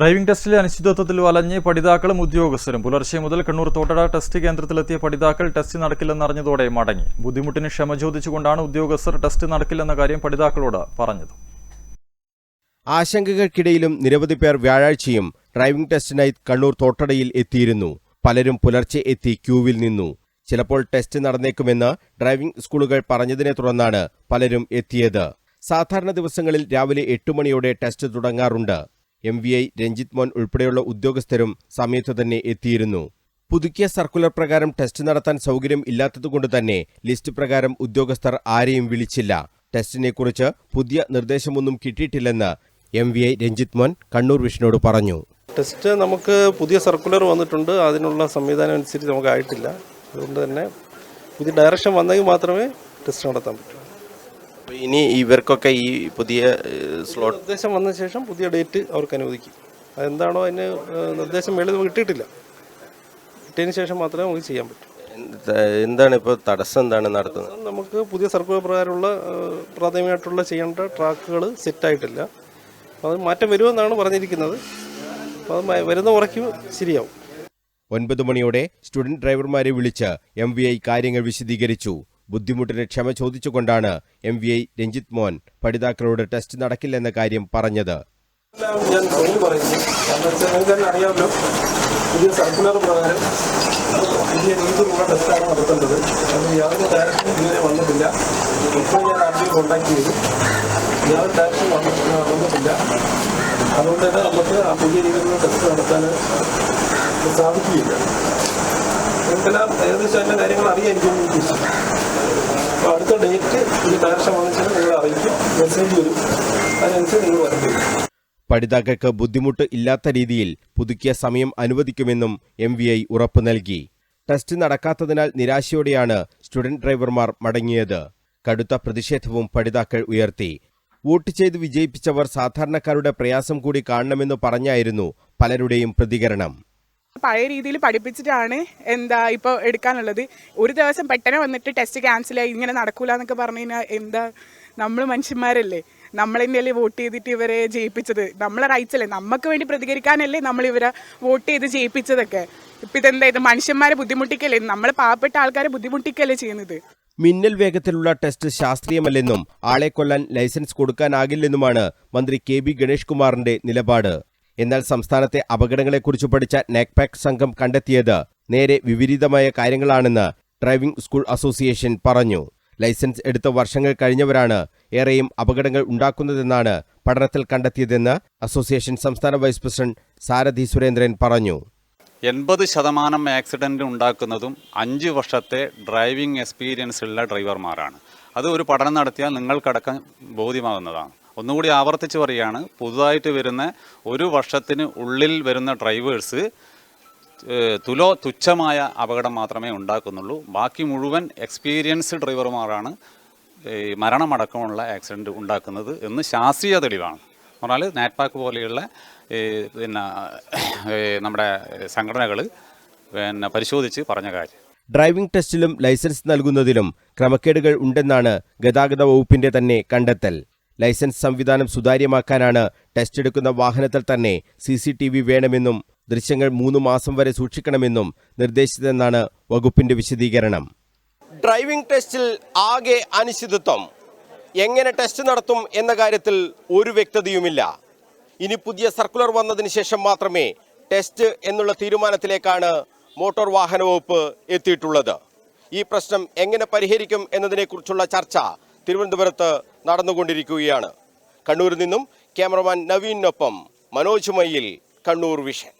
Driving ടെസ്റ്റിലെ അനിശ്ചിതത്വത്തിൽ വലഞ്ഞ് പഠിതാക്കളും ഉദ്യോഗസ്ഥരും പുലർച്ചെ മുതൽ കണ്ണൂർ തോട്ടട ടെസ്റ്റ് കേന്ദ്രത്തിലെത്തിയ പഠിതാക്കൾ ടെസ്റ്റ് നടക്കില്ലെന്നറിഞ്ഞതോടെ മടങ്ങി. ബുദ്ധിമുട്ടിന് ക്ഷമ ചോദിച്ചുകൊണ്ടാണ് ഉദ്യോഗസ്ഥർ ടെസ്റ്റ് നടക്കില്ലെന്ന കാര്യം പഠിതാക്കളോട് പറഞ്ഞത്. ആശങ്കകൾക്കിടയിലും നിരവധി പേർ വ്യാഴാഴ്ചയും ഡ്രൈവിംഗ് ടെസ്റ്റിനായി കണ്ണൂർ തോട്ടടയിൽ എത്തിയിരുന്നു. പലരും പുലർച്ചെ എത്തി ക്യൂവിൽ നിന്നു. ചിലപ്പോൾ ടെസ്റ്റ് നടന്നേക്കുമെന്ന് ഡ്രൈവിംഗ് സ്കൂളുകൾ പറഞ്ഞതിനെ തുടർന്നാണ് പലരും എത്തിയത്. സാധാരണ ദിവസങ്ങളിൽ രാവിലെ എട്ട് മണിയോടെ test തുടങ്ങാറുണ്ട്. M V I Ranjith Mon ഉൾപ്പെടെയുള്ള ഉദ്യോഗസ്ഥരും സമയത്തു തന്നെ എത്തിയിരുന്നു. പുതുക്കിയ സർക്കുലർ പ്രകാരം ടെസ്റ്റ് നടത്താൻ സൗകര്യം ഇല്ലാത്തതുകൊണ്ട് തന്നെ ലിസ്റ്റ് പ്രകാരം ഉദ്യോഗസ്ഥർ ആരെയും വിളിച്ചില്ല. ടെസ്റ്റിനെക്കുറിച്ച് പുതിയ നിർദ്ദേശമൊന്നും കിട്ടിയിട്ടില്ലെന്ന് M V I Ranjith Mon Kannur വിഷ്ണുവോട് പറഞ്ഞു. ടെസ്റ്റ് നമുക്ക് പുതിയ സർക്കുലർ വന്നിട്ടുണ്ട്. അതിനുള്ള സംവിധാനം അനുസരിച്ച് നമുക്ക് ആയിട്ടില്ല. അതുകൊണ്ട് തന്നെ പുതിയ ഡയറക്ഷൻ വന്നെങ്കിൽ മാത്രമേ ടെസ്റ്റ് നടത്താൻ പറ്റൂ. ഇനി ഇവർക്കൊക്കെ ഈ പുതിയ സ്ലോട്ട് നിർദ്ദേശം വന്ന ശേഷം പുതിയ ഡേറ്റ് അവർക്ക് അനുവദിക്കും. അതെന്താണോ അതിന് നിർദ്ദേശം മേളിൽ നമുക്ക് കിട്ടിയിട്ടില്ല. കിട്ടിയതിന് ശേഷം മാത്രമേ നമുക്ക് ചെയ്യാൻ പറ്റൂ. എന്താണ് ഇപ്പോൾ തടസ്സം എന്താണ് നടത്തുന്നത്? നമുക്ക് പുതിയ സർക്കുലർ പ്രകാരമുള്ള പ്രാഥമികമായിട്ടുള്ള ചെയ്യേണ്ട ട്രാക്കുകൾ സെറ്റായിട്ടില്ല അപ്പോൾ അത് മാറ്റം വരുമെന്നാണ് പറഞ്ഞിരിക്കുന്നത്. അപ്പോൾ അത് വരുന്ന ഉറയ്ക്ക് ശരിയാവും. ഒൻപത് മണിയോടെ സ്റ്റുഡന്റ് ഡ്രൈവർമാരെ വിളിച്ച് എം വി ഐ കാര്യങ്ങൾ വിശദീകരിച്ചു. ബുദ്ധിമുട്ടിന് ക്ഷമ ചോദിച്ചുകൊണ്ടാണ് M V I Ranjith Mon പഠിതാക്കളോട് test നടക്കില്ലെന്ന കാര്യം പറഞ്ഞത്. ഞാൻ തൊഴിൽ പറയുന്നു. നിങ്ങൾക്ക് തന്നെ അറിയാമല്ലോ യാതൊരു ഞാൻ ചെയ്തു. യാതൊരു അതുകൊണ്ട് തന്നെ നമുക്ക് ആ പുതിയ രീതിയിലുള്ള ടെസ്റ്റ് നടത്താൻ സാധിക്കുകയില്ല. നിങ്ങൾക്കെല്ലാം ഏകദേശം അതിന്റെ കാര്യങ്ങൾ ഉദ്ദേശിച്ചു അപ്പോൾ അടുത്ത ഡേറ്റ് ഈ ഡയറക്ഷൻ വന്നിച്ചാൽ നിങ്ങൾ അറിയിക്കും. മെസ്സേജ് വരും. അതിനനുസരിച്ച് നിങ്ങൾ വരും പഠിതാക്കൾക്ക് ബുദ്ധിമുട്ട് ഇല്ലാത്ത രീതിയിൽ പുതുക്കിയ സമയം അനുവദിക്കുമെന്നും എം വി ഐ ഉറപ്പു നൽകി. ടെസ്റ്റ് നടക്കാത്തതിനാൽ നിരാശയോടെയാണ് സ്റ്റുഡന്റ് ഡ്രൈവർമാർ മടങ്ങിയത്. കടുത്ത പ്രതിഷേധവും പഠിതാക്കൾ ഉയർത്തി. വോട്ട് ചെയ്ത് വിജയിപ്പിച്ചവർ സാധാരണക്കാരുടെ പ്രയാസം കൂടി കാണണമെന്ന് പറഞ്ഞായിരുന്നു പലരുടെയും പ്രതികരണം. പഴയ രീതിയിൽ പഠിപ്പിച്ചിട്ടാണ് എന്താ ഇപ്പോൾ എടുക്കാനുള്ളത്. ഒരു ദിവസം പെട്ടെന്ന് വന്നിട്ട് ടെസ്റ്റ് ക്യാൻസൽ ആയി ഇങ്ങനെ നടക്കൂല എന്നൊക്കെ പറഞ്ഞു കഴിഞ്ഞാൽ എന്താ? നമ്മൾ മനുഷ്യന്മാരല്ലേ. നമ്മളെന്നെയല്ലേ വോട്ട് ചെയ്തിട്ട് ഇവരെ ജയിപ്പിച്ചത്? നമ്മളെ റൈറ്റ്സ് അല്ലേ? നമുക്ക് വേണ്ടി പ്രതികരിക്കാനല്ലേ നമ്മൾ ഇവരെ വോട്ട് ചെയ്ത് ജയിപ്പിച്ചതൊക്കെ. ഇപ്പം ഇതെന്താ? ഇത് മനുഷ്യന്മാരെ ബുദ്ധിമുട്ടിക്കല്ലേ? നമ്മൾ പാവപ്പെട്ട ആൾക്കാരെ ബുദ്ധിമുട്ടിക്കല്ലേ ചെയ്യുന്നത്? മിന്നൽ വേഗത്തിലുള്ള ടെസ്റ്റ് ശാസ്ത്രീയമല്ലെന്നും ആളെ കൊല്ലാൻ ലൈസൻസ് കൊടുക്കാനാകില്ലെന്നുമാണ് മന്ത്രി കെ ബി ഗണേഷ് കുമാറിന്റെ നിലപാട്. എന്നാൽ സംസ്ഥാനത്തെ അപകടങ്ങളെക്കുറിച്ച് പഠിച്ച നെക്പാക് സംഘം കണ്ടെത്തിയത് നേരെ വിപരീതമായ കാര്യങ്ങളാണെന്ന് ഡ്രൈവിംഗ് സ്കൂൾ അസോസിയേഷൻ പറഞ്ഞു. ലൈസൻസ് എടുത്ത വർഷങ്ങൾ കഴിഞ്ഞവരാണ് ഏറെയും അപകടങ്ങൾ ഉണ്ടാക്കുന്നതെന്നാണ് പഠനത്തിൽ കണ്ടെത്തിയതെന്ന് അസോസിയേഷൻ സംസ്ഥാന വൈസ് പ്രസിഡന്റ് സാരഥി സുരേന്ദ്രൻ പറഞ്ഞു. എൺപത് ശതമാനം ആക്സിഡന്റ് ഉണ്ടാക്കുന്നതും അഞ്ച് വർഷത്തെ ഡ്രൈവിംഗ് എക്സ്പീരിയൻസ് ഉള്ള ഡ്രൈവർമാരാണ്. അത് ഒരു പഠനം നടത്തിയാൽ നിങ്ങൾക്കടക്കം ബോധ്യമാകുന്നതാണ്. ഒന്നുകൂടി ആവർത്തിച്ച് പറയുകയാണ്. പുതുതായിട്ട് വരുന്ന ഒരു വർഷത്തിന് ഉള്ളിൽ വരുന്ന ഡ്രൈവേഴ്സ് തുലോ തുച്ഛമായ അപകടം മാത്രമേ ഉണ്ടാക്കുന്നുള്ളൂ. ബാക്കി മുഴുവൻ എക്സ്പീരിയൻസ്ഡ് ഡ്രൈവർമാരാണ് ഈ മരണമടക്കമുള്ള ആക്സിഡന്റ് ഉണ്ടാക്കുന്നത് എന്ന് ശാസ്ത്രീയ തെളിവാണ്. പറഞ്ഞാൽ നാറ്റ്പാക്ക് പോലെയുള്ള പിന്നെ നമ്മുടെ സംഘടനകൾ പിന്നെ പരിശോധിച്ച് പറഞ്ഞ കാര്യം. ഡ്രൈവിംഗ് ടെസ്റ്റിലും ലൈസൻസ് നൽകുന്നതിലും ക്രമക്കേടുകൾ ഉണ്ടെന്നാണ് ഗതാഗത വകുപ്പിന്റെ തന്നെ കണ്ടെത്തൽ. ലൈസൻസ് സംവിധാനം സുതാര്യമാക്കാനാണ് ടെസ്റ്റ് എടുക്കുന്ന വാഹനത്തിൽ തന്നെ സി സി ടി വി വേണമെന്നും ദൃശ്യങ്ങൾ മൂന്ന് മാസം വരെ സൂക്ഷിക്കണമെന്നും നിർദ്ദേശിച്ചതെന്നാണ് വകുപ്പിന്റെ വിശദീകരണം. ഡ്രൈവിംഗ് ടെസ്റ്റിൽ ആകെ അനിശ്ചിതത്വം. എങ്ങനെ ടെസ്റ്റ് നടത്തും എന്ന കാര്യത്തിൽ ഒരു വ്യക്തതയുമില്ല. ഇനി പുതിയ സർക്കുലർ വന്നതിന് ശേഷം മാത്രമേ ടെസ്റ്റ് എന്നുള്ള തീരുമാനത്തിലേക്കാണ് മോട്ടോർ വാഹന വകുപ്പ് എത്തിയിട്ടുള്ളത്. ഈ പ്രശ്നം എങ്ങനെ പരിഹരിക്കും എന്നതിനെക്കുറിച്ചുള്ള ചർച്ച തിരുവനന്തപുരത്ത് നടന്നുകൊണ്ടിരിക്കുകയാണ്. കണ്ണൂരിൽ നിന്നും ക്യാമറമാൻ നവീനൊപ്പം മനോജ് മയിൽ കണ്ണൂർ വിഷൻ.